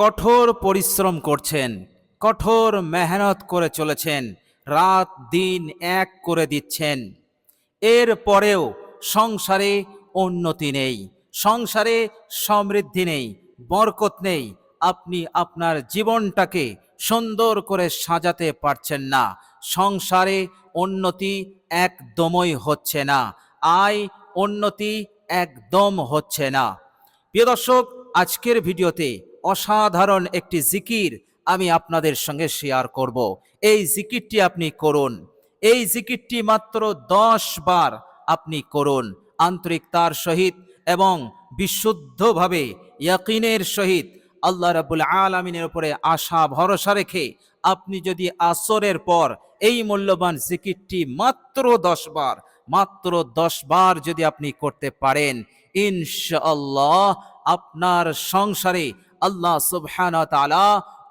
কঠোর পরিশ্রম করছেন, কঠোর মেহনত করে চলেছেন, রাত দিন এক করে দিচ্ছেন। এর পরেও সংসারে উন্নতি নেই, সংসারে সমৃদ্ধি নেই, বরকত নেই। আপনি আপনার জীবনটাকে সুন্দর করে সাজাতে পারছেন না, সংসারে উন্নতি একদমই হচ্ছে না, আয় উন্নতি একদম হচ্ছে না। প্রিয় দর্শক, আজকের ভিডিওতে অসাধারণ একটি জিকির আমি আপনাদের সঙ্গে শেয়ার করব। এই জিকিরটি আপনি করুন। এই জিকিরটি মাত্র দশ বার আপনি করুন। আন্তরিকতার সহিত এবং বিশুদ্ধভাবে ইয়াকিনের সহিত আল্লাহ রাবুল আলমিনের উপরে আশা, ভরসা রেখে আপনি যদি আসরের পর এই মূল্যবান জিকিরটি মাত্র দশ বার, মাত্র দশ বার যদি আপনি করতে পারেন, ইনশাআল্লাহ আপনার সংসারে আল্লাহ সুবহান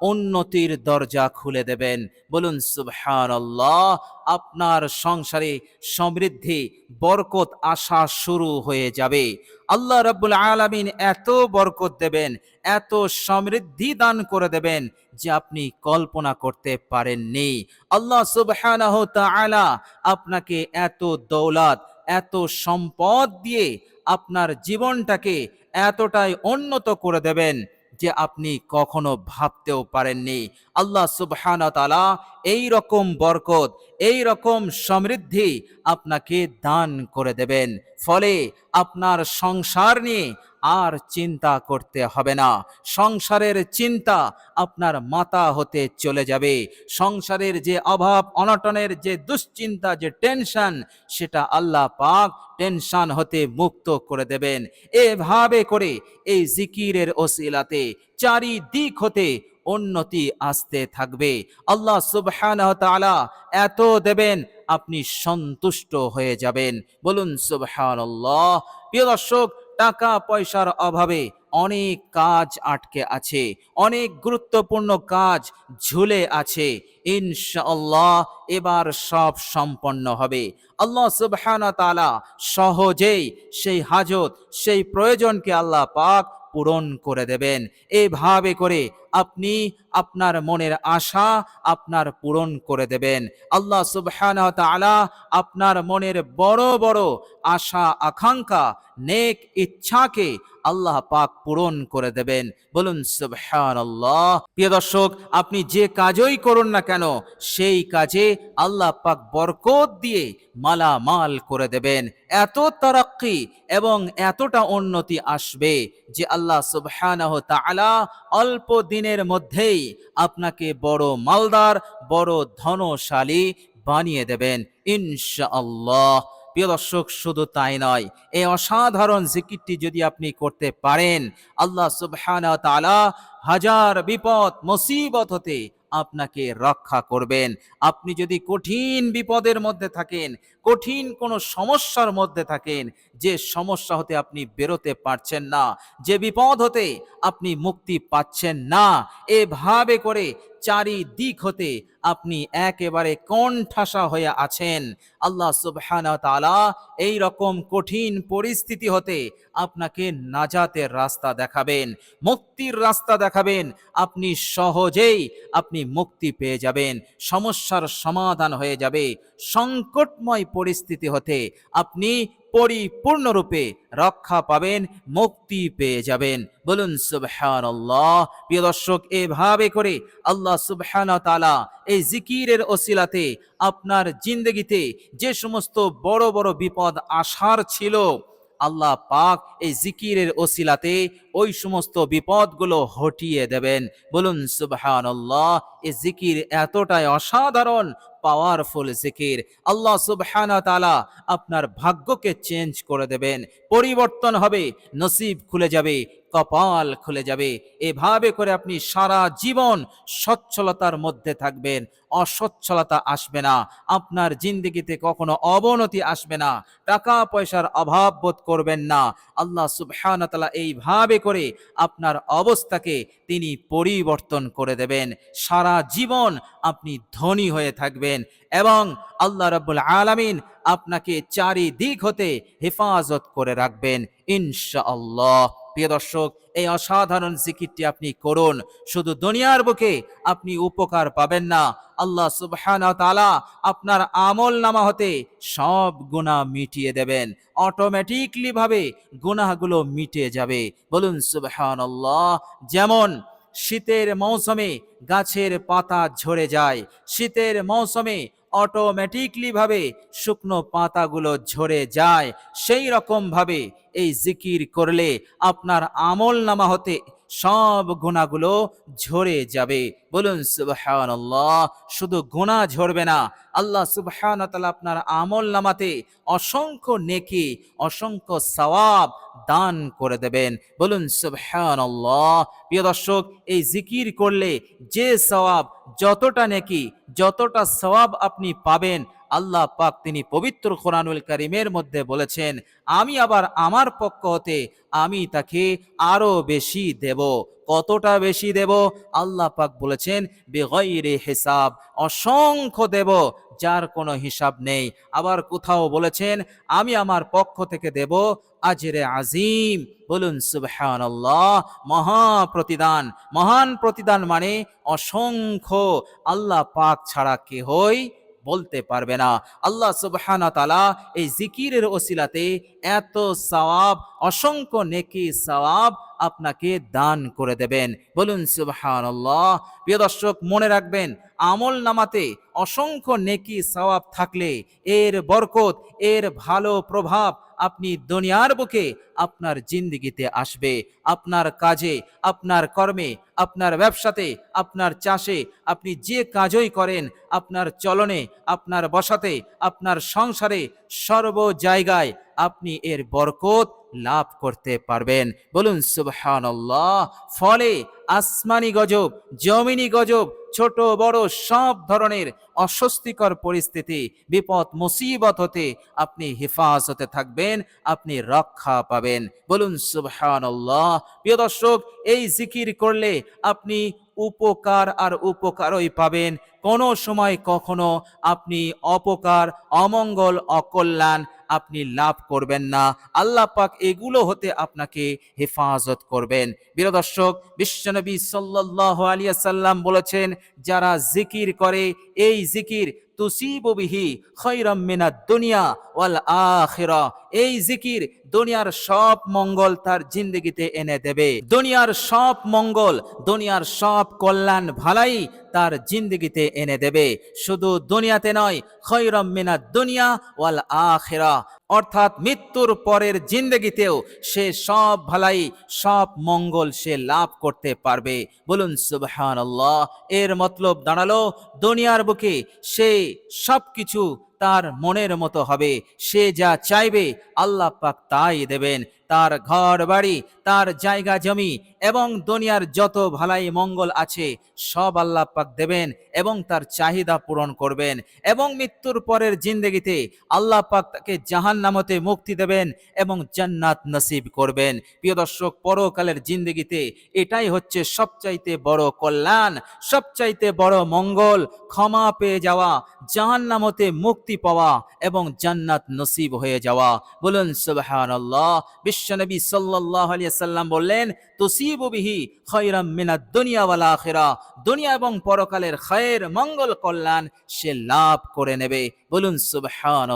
উন্নতির দরজা খুলে দেবেন। বলুন সুবহান আল্লাহ আপনার সংসারে সমৃদ্ধি, বরকত আসা শুরু হয়ে যাবে। আল্লাহ রাব্বুল আলামিন এত বরকত দেবেন, এত সমৃদ্ধি দান করে দেবেন যে আপনি কল্পনা করতে পারেননি। আল্লাহ সুবহানাহু তাআলা আপনাকে এত দৌলাত, এত সম্পদ দিয়ে আপনার জীবনটাকে এতটাই উন্নত করে দেবেন। যে আপনি কখনো ভাবতেও পারেননি। আল্লাহ সুবহান এই রকম বরকত, এই রকম সমৃদ্ধি আপনাকে দান করে দেবেন। ফলে আপনার সংসার নিয়ে আর চিন্তা করতে হবে না। সংসারের চিন্তা আপনার মাথা হতে চলে যাবে। সংসারের যে অভাব, অনটনের যে দুশ্চিন্তা, যে টেনশন, সেটা আল্লাহ পাক টেনশন হতে মুক্ত করে দেবেন। এভাবে করে এই জিকিরের ওসিলাতে চারিদিক হতে উন্নতি আসতে থাকবে। আল্লাহ সুবহানাহু তাআলা এত দেবেন, আপনি সন্তুষ্ট হয়ে যাবেন। বলুন সুবহানাল্লাহ। প্রিয় দর্শক টাকা পয়সার অভাবে অনেক কাজ আটকে আছে, অনেক গুরুত্বপূর্ণ কাজ ঝুলে আছে। ইনশাআল্লাহ এবার সব সম্পন্ন হবে। আল্লাহ সুবহানাহু তাআলা সহজেই সেই হাজত, সেই প্রয়োজনকে আল্লাহ পাক পূরণ করে দেবেন। এভাবে করে আপনি আপনার মনের আশা আপনার পূরণ করে দেবেন। আল্লাহ সুবহানাহু তাআলা আপনার মনের বড় বড় আশা, আকাঙ্ক্ষা, নেক ইচ্ছাকে আল্লাহ পাক পূরণ করে দেবেন। বলুন, সুবহানাল্লাহ। প্রিয় দর্শক, আপনি যে কাজই করুন না কেন, সেই কাজে আল্লাহ পাক বরকত দিয়ে মালামাল করে দেবেন। এত তারাক্কি এবং এতটা উন্নতি আসবে যে আল্লাহ সুবহানাহু তাআলা অল্প দিনের মধ্যেই আপনাকে বড় মালদার, বড় ধনশালী বানিয়ে দেবেন, ইনশাআল্লাহ। প্রিয় দর্শক, শুধু তাই নয়, এই অসাধারণ জিকিরটি যদি আপনি করতে পারেন, আল্লাহ সুবহানাহু ওয়া তাআলা হাজার বিপদ, মুসিবত হতে আপনাকে রক্ষা করবেন। আপনি যদি কঠিন বিপদের মধ্যে থাকেন কঠিন কোনো সমস্যার মধ্যে থাকেন, যে সমস্যা হতে আপনি বেরোতে পারছেন না, যে বিপদ হতে আপনি মুক্তি পাচ্ছেন না, এভাবে করে চারিদিক হতে আপনি একেবারে কণ্ঠাসা হয়ে আছেন। আল্লাহ তাআলা এই রকম কঠিন পরিস্থিতি হতে আপনাকে নাজাতের রাস্তা দেখাবেন, মুক্তির রাস্তা দেখাবেন, আপনি সহজেই আপনি মুক্তি পেয়ে যাবেন, সমস্যার সমাধান হয়ে যাবে, সংকটময় পরিস্থিতি হতে আপনি পরিপূর্ণরূপে রক্ষা পাবেন, মুক্তি পেয়ে যাবেন। বলুন, সুবহানাল্লাহ। প্রিয় দর্শক, এভাবে করে আল্লাহ সুবহানাহু তালা এই জিকিরের ওসিলাতে আপনার জিন্দগিতে যে সমস্ত বড় বড় বিপদ আসার ছিল, আল্লাহ পাক এই জিকিরের ওসিলাতে ওই সমস্ত বিপদগুলো হটিয়ে দেবেন। বলুন, সুবহানাল্লাহ এই জিকির এতটাই অসাধারণ পাওয়ারফুল জিকির। আল্লাহ সুবহানাহু তাআলা আপনার ভাগ্যকে চেঞ্জ করে দেবেন। পরিবর্তন হবে, নসিব খুলে যাবে, কপাল খুলে যাবে। এভাবে করে আপনি সারা জীবন সচ্ছলতার মধ্যে থাকবেন। অসচ্ছলতা আসবে না, আপনার জিন্দগিতে কখনো অবনতি আসবে না। টাকা পয়সার অভাব বোধ করবেন না। আল্লাহ সুবহান তাআলা এইভাবে করে আপনার অবস্থাকে তিনি পরিবর্তন করে দেবেন। সারা জীবন আপনি ধনী হয়ে থাকবেন এবং আল্লাহ রব্বুল আলমিন আপনাকে চারিদিক হতে হেফাজত করে রাখবেন, ইনশাআল্লাহ। প্রিয় দর্শক, এই অসাধারণ জিকিরটি আপনি করুন। শুধু দুনিয়ার বুকে আপনি উপকার পাবেন না। আল্লাহ সুবহানাহু ওয়া তাআলা আপনার আমল নামা হতে সব গুনাহ মিটিয়ে দেবেন। অটোমেটিকলি ভাবে গুনাহগুলো মিটে যাবে। বলুন সুবহানাল্লাহ। যেমন শীতের মৌসুমে গাছের পাতা ঝরে যায়, শীতের মৌসুমে অটোমেটিকলি ভাবে শুকনো পাতাগুলো ঝরে যায়। সেই রকম ভাবে এই জিকির করলে আপনার আমল নামা হতে সব গুণাগুলো ঝরে যাবে। বলুন, সুবহানাল্লাহ, শুধু গুণা ঝরবে না। আল্লাহ সুবহান আপনার আমল নামাতে অসংখ্য নেকি, অসংখ্য সওয়াব দান করে দেবেন। বলুন, সুবহানাল্লাহ। প্রিয় দর্শক, এই জিকির করলে যে সওয়াব, যতটা নেকি, যতটা সওয়াব আপনি পাবেন, আল্লাহ পাক তিনি পবিত্র কোরআনুল কারিমের মধ্যে বলেছেন, আমি আবার আমার পক্ষ হতে আমি তাকে আরও বেশি দেব। কতটা বেশি দেব? আল্লাহ পাক বলেছেন বেগৈরে হিসাব। অসংখ্য দেব, যার কোনো হিসাব নেই। আবার কোথাও বলেছেন, আমি আমার পক্ষ থেকে দেব আজরে আজিম। বলুন, সুবহানাল্লাহ। মহা প্রতিদান। মহান প্রতিদান মানে অসংখ্য। আল্লাহ পাক ছাড়া কেহই বলতে পারবে না। আল্লাহ সুবহানা তালা এই জিকিরের ওসিলাতে এত সওয়াব, অসংখ্য নেকি সওয়াব আপনাকে দান করে দেবেন। বলুন সুবহানাল্লাহ। প্রিয় দর্শক, মনে রাখবেন আমল নামাতে অসংখ্য নেকি সওয়াব থাকলে এর বরকত, এর ভালো প্রভাব আপনি দুনিয়ার বুকে আপনার জিন্দগিতে আসবে। আপনার কাজে, আপনার কর্মে, আপনার ব্যবসাতে, আপনার চাষে আপনি যে কাজই করেন, আপনার চলনে, আপনার বসাতে, আপনার সংসারে সর্ব জায়গায় আপনি এর বরকত লাভ করতে পারবেন। বলুন সুবহান ফলে আসমানি গজব জমিনি গজব ছোট বড় সব ধরনের অস্বস্তিকর পরিস্থিতি, বিপদ, মুসিবত হতে আপনি হেফাজতে থাকবেন, আপনি রক্ষা পাবেন। বলুন, সুবহানাল্লাহ। প্রিয় দর্শক, এই জিকির করলে আপনি উপকার আর উপকারই পাবেন। কোনো সময় কখনো আপনি অপকার, অমঙ্গল, অকল্যাণ আপনি লাভ করবেন না। আল্লাহ পাক এগুলো হতে আপনাকে হেফাজত করবেন। প্রিয় দর্শক, বিশ্বনবী সাল্লাল্লাহু আলাইহি সাল্লাম বলেছেন, যারা জিকির করে এই জিকির তুসিবিহি খৈরমিনা দুনিয়া ওয়াল আখিরা। এই জিকির দুনিয়ার সব মঙ্গল তার জিন্দগিতে এনে দেবে। দুনিয়ার সব মঙ্গল, দুনিয়ার সব কল্যাণ ভালাই তার জিন্দগিতে এনে দেবে। শুধু দুনিয়াতে নয় খৈরম মিনা দুনিয়া ওয়াল আখিরা। অর্থাৎ মৃত্যুর পরের জিন্দগিতেও সে সব ভালাই, সব মঙ্গল সে লাভ করতে পারবে। বলুন, সুবহানাল্লাহ। এর মতলব দাঁড়াল, দুনিয়ার বুকে সে সব কিছু তার মনের মতো হবে। সে যা চাইবে, আল্লাহ পাক তাই দেবেন। তার ঘর বাড়ি, তার জায়গা জমি এবং দুনিয়ার যত ভালাই মঙ্গল আছে, সব আল্লাহ পাক দেবেন এবং তার চাহিদা পূরণ করবেন এবং মৃত্যুর পরের জিন্দগিতে আল্লাহ পাক তাকে জাহান নামতে মুক্তি দেবেন এবং জান্নাত নসিব করবেন। প্রিয় দর্শক, পরকালের জিন্দগিতে এটাই হচ্ছে সবচাইতে বড় কল্যাণ, সবচাইতে বড় মঙ্গল, ক্ষমা পেয়ে যাওয়া জাহান নামতে মুক্তি পাওয়া এবং জান্নাত নসিব হয়ে যাওয়া। বলুন, সুবহানাল্লাহ বিশ্বনবী সাল্লাহ সাল্লাম বললেন, তুসিবু বিহি খায়রাম মিনা দুনিয়া ওয়াল আখিরা। দুনিয়া এবং পরকালের খয়ের মঙ্গল কল্যাণ সে লাভ করে নেবে। বলুন সুবহান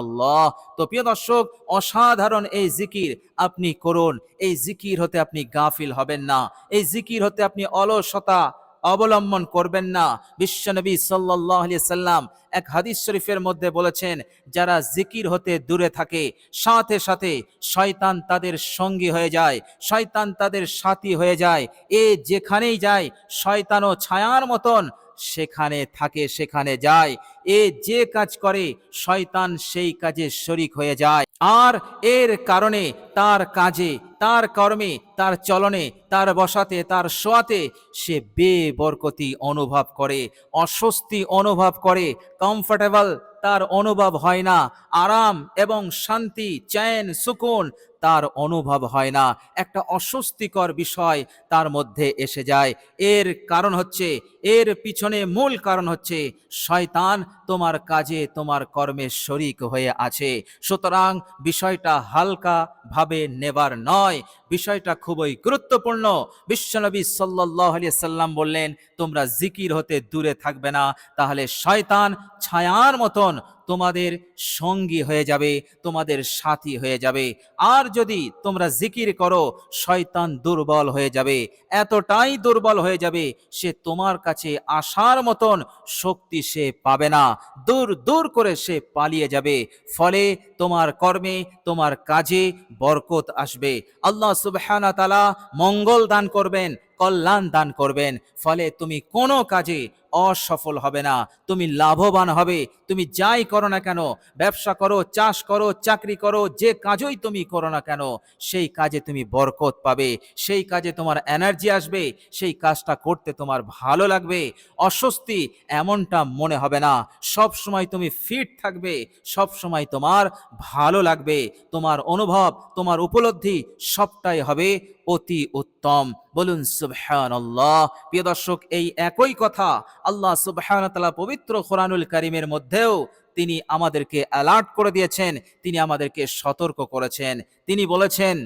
তো প্রিয় দর্শক, অসাধারণ এই জিকির আপনি করুন। এই জিকির হতে আপনি গাফিল হবেন না। এই জিকির হতে আপনি অলসতা অবলম্বন করবেন না। বিশ্বনবী সাল্লাহ সাল্লাম এক হাদিস শরীফের মধ্যে বলেছেন, যারা জিকির হতে দূরে থাকে, সাথে সাথে শয়তান তাদের সঙ্গী হয়ে যায়, শয়তান তাদের সাথী হয়ে যায়। এ যেখানেই যায়, শয়তানও ছায়ার মতন সেখানে থাকে, সেখানে যায়। এ যে কাজ করে, শয়তান সেই কাজে শরিক হয়ে যায়। আর এর কারণে তার কাজে, তার কর্মে, তার চলনে, তার বসাতে, তার শোয়াতে সে বেবরকতি অনুভব করে, অস্বস্তি অনুভব করে কমফর্টেবল তার অনুভব হয় না। আরাম এবং শান্তি, চ্যান, সুকুন তার অনুভব হয় না। একটা অস্বস্তিকর বিষয় তার মধ্যে এসে যায়। এর কারণ হচ্ছে, এর পিছনে মূল কারণ হচ্ছে, শয়তান তোমার কাজে, তোমার কর্মে শরিক হয়ে আছে। সুতরাং বিষয়টা হালকা ভাবে নেবার নয়। বিষয়টা খুবই গুরুত্বপূর্ণ। বিশ্বনবী সাল্লাহ আলিয়া সাল্লাম বললেন, তোমরা জিকির হতে দূরে থাকবে না, তাহলে শয়তান ছায়ার মতন তোমাদের সঙ্গী হয়ে যাবে, তোমাদের সাথী হয়ে যাবে। আর যদি তোমরা জিকির করো, শয়তান দুর্বল হয়ে যাবে। এতটাই দুর্বল হয়ে যাবে, সে তোমার কাছে আসার মতন শক্তি সে পাবে না। দূর দূর করে সে পালিয়ে যাবে। ফলে তোমার কর্মে, তোমার কাজে বরকত আসবে। আল্লাহ সুবহানা তালা মঙ্গল দান করবেন। কল্যাণ দান করবেন। ফলে তুমি কোনো কাজে অসফল হবে না। তুমি লাভবান হবে। তুমি যাই করো না কেন, ব্যবসা করো, চাষ করো, চাকরি করো, যে কাজই তুমি করো না কেন, সেই কাজে তুমি বরকত পাবে। সেই কাজে তোমার এনার্জি আসবে। সেই কাজটা করতে তোমার ভালো লাগবে। অস্বস্তি এমনটা মনে হবে না। সব সময় তুমি ফিট থাকবে। সব সময় তোমার ভালো লাগবে। তোমার অনুভব, তোমার উপলব্ধি সবটাই হবে অতি উত্তম। বলুন সুবহানাল্লাহ প্রিয় দর্শক এই একই কথা আল্লাহ সুবহানাহু ওয়া তাআলা পবিত্র কোরআনুল কারীমের মধ্যেও তিনি আমাদেরকে অ্যালার্ট করে দিয়েছেন তিনি আমাদেরকে সতর্ক করেছেন তিনি বলেছেন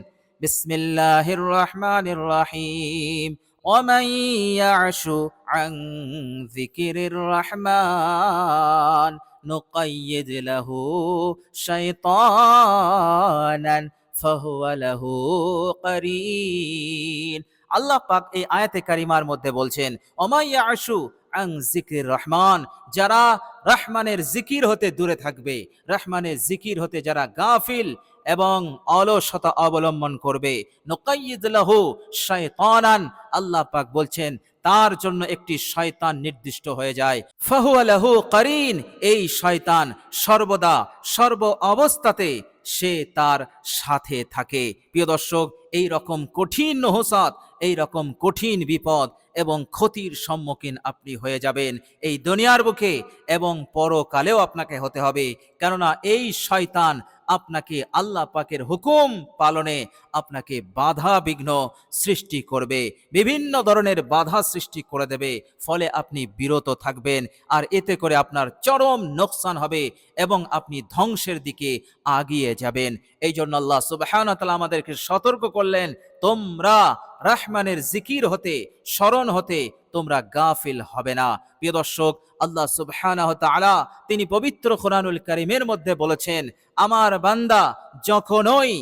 বিসমিল্লাহির রহমানির রহিম ومن يعش عن ذكر الرحمن نقيد له شيطانا فهو له قرين আল্লাহ পাক এই আয়াতে কারিমার মধ্যে বলছেন অমাইয়া আশু আং জিকির রহমান যারা রহমানের জিকির হতে দূরে থাকবে, রহমানের জিকির হতে যারা গাফিল এবং অলসতা অবলম্বন করবে লাহু শাইতানান, আল্লাহ পাক বলছেন, তার জন্য একটি শয়তান নির্দিষ্ট হয়ে যায়। ফাহুয়া লাহু করিন, এই শয়তান সর্বদা সর্ব অবস্থাতে সে তার সাথে থাকে। প্রিয় দর্শক এই রকম কঠিন নহসাত এই রকম কঠিন বিপদ এবং ক্ষতির সম্মুখীন আপনি হয়ে যাবেন এই দুনিয়ার বুকে এবং পরকালেও আপনাকে হতে হবে। কেননা এই শয়তান আপনাকে আল্লাহ পাকের হুকুম পালনে আপনাকে বাধা বিঘ্ন সৃষ্টি করবে, বিভিন্ন ধরনের বাধা সৃষ্টি করে দেবে, ফলে আপনি বিরত থাকবেন আর এতে করে আপনার চরম নোকসান হবে এবং আপনি ধ্বংসের দিকে আগিয়ে যাবেন। এই জন্য আল্লাহ সুবহানাহু ওয়া তাআলা আমাদেরকে সতর্ক করলেন, তোমরা রহমানের জিকির হতে, স্মরণ হতে তোমরা গাফিল হবে না। প্রিয় দর্শক, আল্লাহ সুবহানাহু তাআলা তিনি পবিত্র কোরআনুল কারীমের মধ্যে বলেছেন, আমার বান্দা যখনই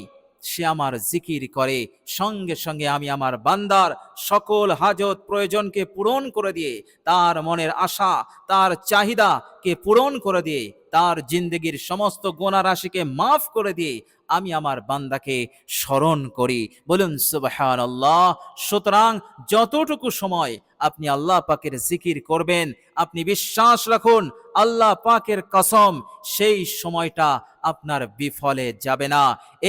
সে আমার জিকির করে। সঙ্গে সঙ্গে আমি আমার বান্দার সকল হাজত প্রয়োজনকে পূরণ করে দিয়ে, তার মনের আশা, তার চাহিদাকে পূরণ করে দিয়ে, তার জিন্দগির সমস্ত গোনা রাশিকে মাফ করে দিয়ে আমি আমার বান্দাকে স্মরণ করি। বলুন সুবহান আল্লাহ সুতরাং যতটুকু সময় আপনি আল্লাহ পাকের জিকির করবেন, আপনি বিশ্বাস রাখুন আল্লাহ পাকের কসম, সেই সময়টা আপনার বিফলে যাবে না।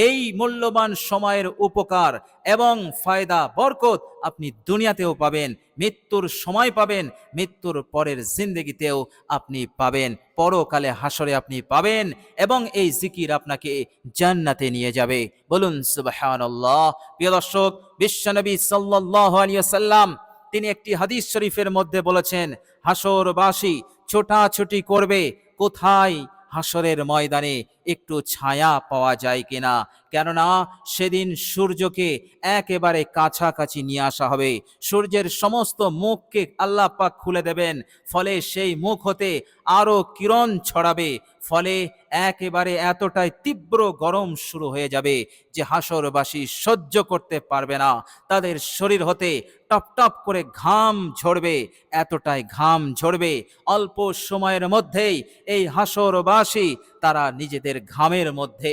এই মূল্যবান সময়ের উপকার এবং ফায়দা, বরকত আপনি দুনিয়াতেও পাবেন, মৃত্যুর সময় পাবেন, মৃত্যুর পরের জিন্দগিতেও আপনি পাবেন, পরকালে হাসরে আপনি পাবেন এবং এই জিকির আপনাকে জান্নাতে নিয়ে যাবে। বলুন, সুবহানাল্লাহ। প্রিয় দর্শক, বিশ্বনবী সাল্লাল্লাহু আলাইহি ওয়াসাল্লাম, তিনি একটি হাদিস শরীফের মধ্যে বলেছেন, হাসরবাসী ছোটাছুটি করবে। কোথায়? হাসরের ময়দানে একটু ছায়া পাওয়া যায় কিনা? কেননা সেদিন সূর্যকে একেবারে কাছাকাছি নিয়ে আসা হবে। সূর্যের সমস্ত মুখকে আল্লাহ পাক খুলে দেবেন। ফলে সেই মুখ হতে আরও কিরণ ছড়াবে। ফলে একেবারে এতটাই তীব্র গরম শুরু হয়ে যাবে যে হাসরবাসী সহ্য করতে পারবে না। তাদের শরীর হতে টপ টপ করে ঘাম ঝরবে, এতটাই ঘাম ঝরবে। অল্প সময়ের মধ্যেই এই হাসরবাসী তারা নিজেদের ঘামের মধ্যে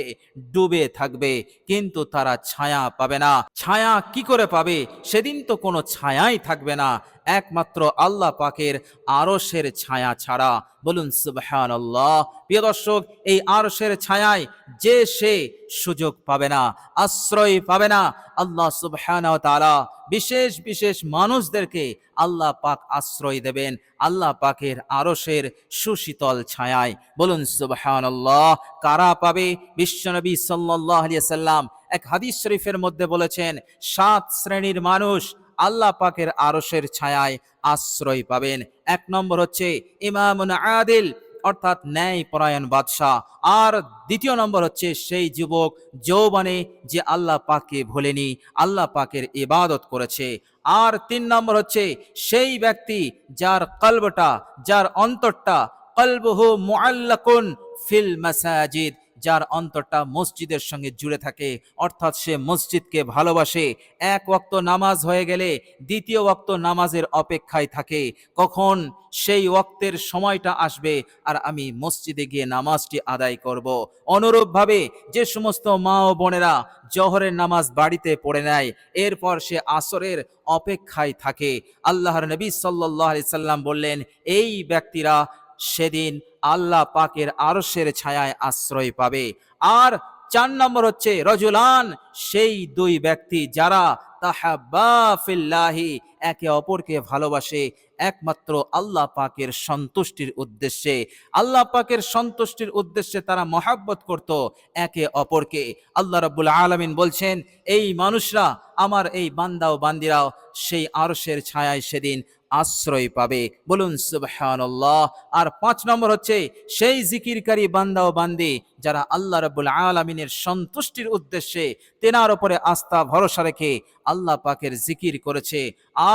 ডুবে থাকবে, কিন্তু তারা ছায়া পাবে না। ছায়া কি করে পাবে? সেদিন তো কোনো ছায়াই থাকবে না। একমাত্র আল্লাহ পাকের আরশের ছায়া ছাড়া। বলুন সুবহান আল্লাহ প্রিয় দর্শক, এই আরশের ছায়ায় যে সে সুযোগ পাবে না, আশ্রয় পাবে না, আল্লাহ সুবহান তাআলা বিশেষ বিশেষ মানুষদেরকে আল্লাহ পাক আশ্রয় দেবেন আল্লাহ পাকের আরশের সুশীতল ছায়ায়। বলুন, সুবহানাল্লাহ। কারা পাবে? বিশ্বনবী সাল্লাল্লাহু আলাইহি সাল্লাম এক হাদিস শরীফের মধ্যে বলেছেন, সাত শ্রেণির মানুষ আল্লাহ পাকের আরশের ছায়ায় আশ্রয় পাবেন। এক নম্বর হচ্ছে ইমামুন আদিল, অর্থাৎ ন্যায় পরায়ণ বাদশাহ। আর দ্বিতীয় নম্বর হচ্ছে সেই যুবক যৌবনে যে আল্লাহ পাককে ভোলেনি, আল্লাহ পাকের ইবাদত করেছে। আর তিন নম্বর হচ্ছে সেই ব্যক্তি যার কলবটা, যার অন্তরটা কলবহু মুআল্লাকুন ফিল মাসাজিদ যার অন্তরটা মসজিদের সঙ্গে জুড়ে থাকে। অর্থাৎ সে মসজিদকে ভালোবাসে। এক ওয়াক্ত নামাজ হয়ে গেলে দ্বিতীয় ওয়াক্ত নামাজের অপেক্ষায় থাকে। কখন? সেই ওয়াক্তের সময়টা আসবে আর আমি মসজিদে গিয়ে নামাজটি আদায় করব। অনুরূপভাবে যে সমস্ত মা ও বোনেরা জহরের নামাজ বাড়িতে পড়ে নেয়, এরপর সে আসরের অপেক্ষায় থাকে। আল্লাহর নবী সাল্লাহ সাল্লাম বললেন, এই ব্যক্তিরা সেদিন আল্লাহ পাকের আরশের ছায়ায় আশ্রয় পাবে। আর চার নম্বর হচ্ছে রজুলান সেই দুই ব্যক্তি যারা তাহাব্বা ফিল্লাহি একে অপরকে ভালোবাসে, একমাত্র আল্লাহ পাকের সন্তুষ্টির উদ্দেশ্যে। আল্লাহ পাকের সন্তুষ্টির উদ্দেশ্যে তারা মহাব্বত করত একে অপরকে। আল্লাহ রাব্বুল আলামিন বলছেন, এই মানুষরা, আমার এই বান্দা ও বান্দিরাও সেই আরশের ছায়ায় সেদিন আশ্রয় পাবে। বলুন, সুবহানাল্লাহ। আর পাঁচ নম্বর হচ্ছে, সেই জিকিরকারী বান্দা ও বান্দি যারা আল্লাহ রাব্বুল আলামিনের সন্তুষ্টির উদ্দেশ্যে তেনার উপরে আস্থা, ভরসা রেখে আল্লাহ পাকের জিকির করেছে।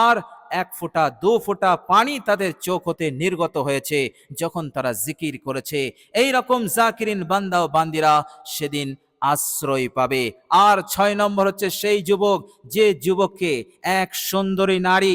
আর এক ফোঁটা, দু ফোঁটা পানি তাদের চোখ হতে নির্গত হয়েছে যখন তারা জিকির করেছে। এই রকম জাকিরিন বান্দা ও বান্দিরা সেদিন আশ্রয় পাবে। আর ছয় নম্বর হচ্ছে সেই যুবক, যে যুবককে এক সুন্দরী নারী,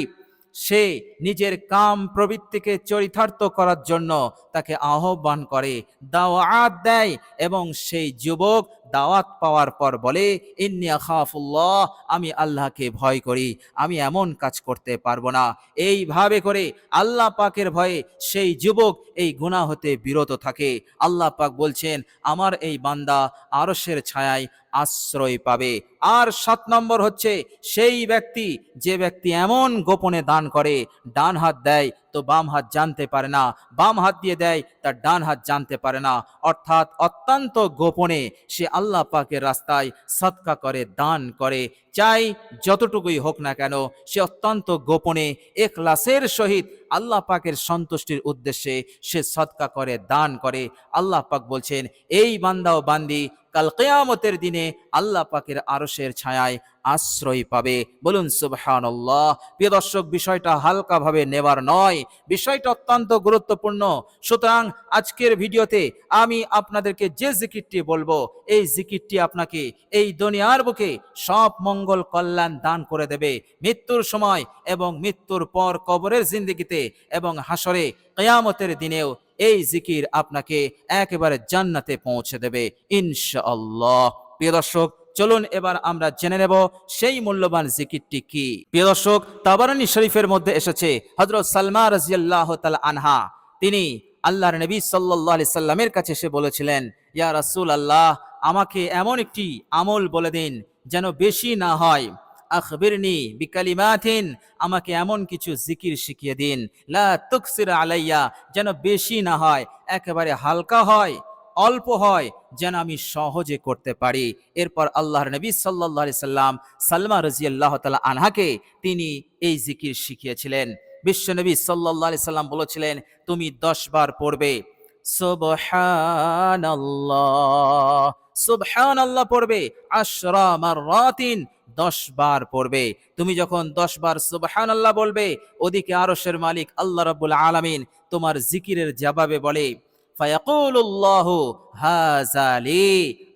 সে নিজের কাম প্রবৃত্তিকে চরিতার্থ করার জন্য তাকে আহ্বান করে, দাওয়াত দেয় এবং সেই যুবক দাওয়াত পাওয়ার পর বলে ইন্নিয়া খাফুল্লাহ আমি আল্লাহকে ভয় করি, আমি এমন কাজ করতে পারব না। এইভাবে করে আল্লাহ পাকের ভয়ে সেই যুবক এই গুনাহ হতে বিরত থাকে। আল্লাহ পাক বলছেন, আমার এই বান্দা আরশের ছায়ায় আশ্রয় পাবে। আর সাত নম্বর হচ্ছে, সেই ব্যক্তি, যে ব্যক্তি এমন গোপনে দান করে, ডান হাত দেয় তো বাম হাত জানতে পারে না, বাম হাত দিয়ে দেয়, তার ডান হাত জানতে পারে না। অর্থাৎ অত্যন্ত গোপনে সে আল্লাহ পাকের রাস্তায় সৎকা করে, দান করে। চাই যতটুকুই হোক না কেন, সে অত্যন্ত গোপনে, এখলাসের সহিত আল্লাহ পাকের সন্তুষ্টির উদ্দেশ্যে সে সৎকা করে, দান করে। আল্লাহ পাক বলছেন, এই বান্দা ও বান্দি, কাল কেয়ামতের দিনে আল্লাহ পাকের আরশের ছায়ায় আশ্রয় পাবে। বলুন, সুবহানাল্লাহ। প্রিয় দর্শক, বিষয়টা হালকাভাবে নেবার নয়। বিষয়টা অত্যন্ত গুরুত্বপূর্ণ। সুতরাং আজকের ভিডিওতে আমি আপনাদেরকে যে জিকিরটি বলব, এই জিকিরটি আপনাকে এই দুনিয়ার বুকে সব মঙ্গল কল্যাণ দান করে দেবে। মৃত্যুর সময় এবং মৃত্যুর পর কবরের জিন্দিগিতে এবং হাসরে কেয়ামতের দিনেও এই জিকির আপনাকে একেবারে জান্নাতে পৌঁছে দেবে, ইনশাআল্লাহ। প্রিয় দর্শক চলুন এবার আমরা জেনে নেব সেই মূল্যবান জিকিরটি কি। প্রিয় দর্শক, তাবারানি শরীফের মধ্যে এসেছে হজরত সালমা রাজিয়াল্লাহ তাল আনহা। তিনি আল্লাহর নবী সাল্লাহ সাল্লামের কাছে এসে বলেছিলেন, ইয়া রাসূল আল্লাহ আমাকে এমন একটি আমল বলে দিন যেন বেশি না হয়। আখবিরনি বিকালিমাতিন, আমাকে এমন কিছু জিকির শিখিয়ে দিন। লা তুকসির আলাইয়া, যেন বেশি না হয়, একেবারে হালকা হয়। অল্প হয় যেন আমি সহজে করতে পারি। এরপর আল্লাহর নবী সাল্লাহ সাল্লাম সালমা রাজিয়াল্লাহ তালা আনহাকে তিনি এই জিকির শিখিয়েছিলেন। বিশ্বনবী সাল্লাহ সাল্লাম বলেছিলেন, তুমি দশ বার পড়বে। সুবহানাল্লাহ। সুবহানাল্লাহ পড়বে। আশরা মাররাতিন দশ বার পড়বে। তুমি যখন দশ বার সুবহান আল্লাহ বলবে, ওদিকে আরশের মালিক আল্লাহ রাব্বুল আলামিন তোমার জিকিরের জবাবে বলে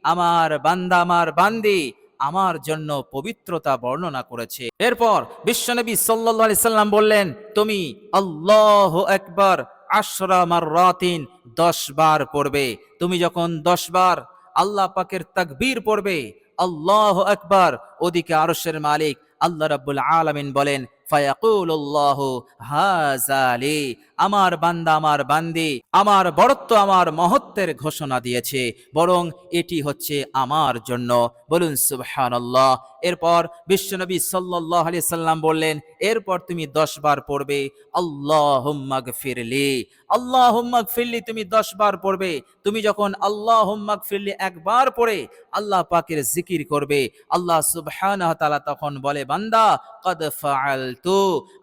আমার বান্দা, আমার বান্দি, আমার জন্য পবিত্রতা বর্ণনা করেছে। এরপর বিশ্বনবী আলাইহি সাল্লাম বললেন, তুমি আল্লাহ একবার আশরা মাররাতিন দশ বার পড়বে। তুমি যখন দশ বার আল্লাহ পাকের তাকবীর পড়বে, আল্লাহ একবার ওদিকে আরশের মালিক আল্লাহ রাব্বুল আলামিন বলেন ফায়াকুলুল্লাহু হাজালি আমার বান্দা, আমার বান্দি, আমার বরত্ব আমার মহত্বের ঘোষণা দিয়েছে, বরং এটি হচ্ছে আমার জন্য। বলুন সুবহান আল্লাহ এরপর বিশ্বনবী সাল্লাল্লাহু আলাইহি সাল্লাম বললেন, এরপর তুমি দশ বার পড়বে, আল্লাহুম্মা গফিরলি। আল্লাহুম্মা ফিরলি তুমি দশ বার পড়বে। তুমি যখন আল্লাহ আল্লাহুম্মা গফিরলি একবার পড়ে, আল্লাহ পাকের জিকির করবে। আল্লাহ সুবহান তাআলা তখন বলে, বান্দা, কদ ফাআলতু,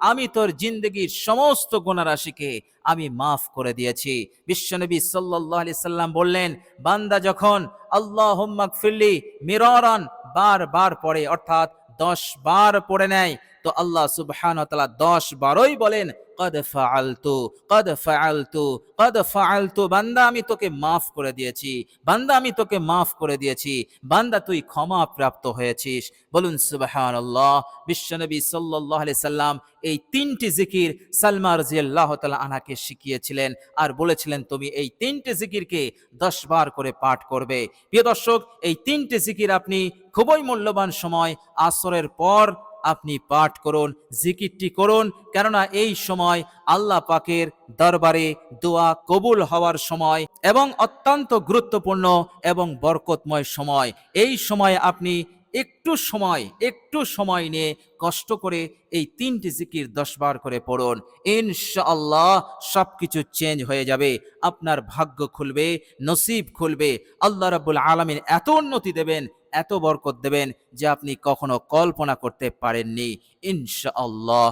আমি তোর জিন্দগির সমস্ত গুনাহ রাশিকে আমি মাফ করে দিয়েছি। বিশ্বনবী সাল্লাহ আলি সাল্লাম বললেন, বান্দা যখন আল্লাহ হোম্মাক ফিল্লি মিরন বার বার পড়ে, অর্থাৎ দশ বার পড়ে নেয় তো আল্লাহ সুবহান তাআলা দশ বারই বলেন, কদ ফাআলতু কদ ফাআলতু কদ ফাআলতু, বান্দা আমি তোকে মাফ করে দিয়েছি, বান্দা আমি তোকে মাফ করে দিয়েছি, বান্দা তুই ক্ষমা প্রাপ্ত হয়েছিস। বলুন সুবহানাল্লাহ বিশ্বনবী সাল্লাল্লাহু আলাইহি সাল্লাম এই তিনটি জিকির সালমা রাদিয়াল্লাহু তাআলা আনাকে শিখিয়েছিলেন আর বলেছিলেন, তুমি এই তিনটি জিকিরকে দশ বার করে পাঠ করবে। প্রিয় দর্শক, এই তিনটি জিকির আপনি খুবই মূল্যবান সময়, আসরের পর আপনি পাঠ করুন, জিকিরটি করুন। কেননা এই সময় আল্লাহ পাকের দরবারে দোয়া কবুল হওয়ার সময় এবং অত্যন্ত গুরুত্বপূর্ণ এবং বরকতময় সময়। এই সময় আপনি একটু সময় একটু সময় নিয়ে কষ্ট করে এই তিনটি জিকির দশ বার করে পড়ুন। ইনশাআল্লাহ সব কিছু চেঞ্জ হয়ে যাবে, আপনার ভাগ্য খুলবে, নসিব খুলবে। আল্লাহ রাব্বুল আলামিন এত উন্নতি দেবেন এত বরকত দেবেন যে আপনি কখনো কল্পনা করতে পারেননি। ইনশাআল্লাহ।